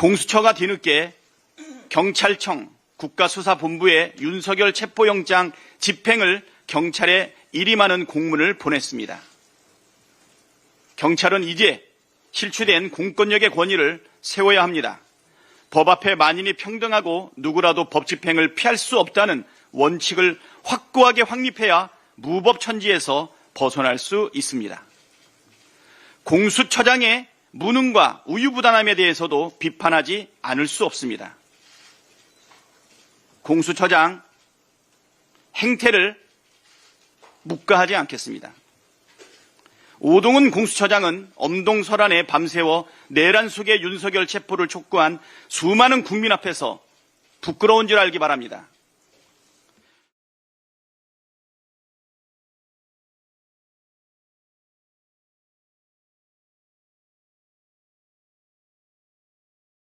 공수처가 뒤늦게 경찰청 국가수사본부에 윤석열 체포영장 집행을 경찰에 일임하는 공문을 보냈습니다. 경찰은 이제 실추된 공권력의 권위를 세워야 합니다. 법 앞에 만인이 평등하고 누구라도 법 집행을 피할 수 없다는 원칙을 확고하게 확립해야 무법천지에서 벗어날 수 있습니다. 공수처장의 무능과 우유부단함에 대해서도 비판하지 않을 수 없습니다. 공수처장 행태를 묵과하지 않겠습니다. 오동훈 공수처장은 엄동설안에 밤새워 내란 속의 윤석열 체포를 촉구한 수많은 국민 앞에서 부끄러운 줄 알기 바랍니다.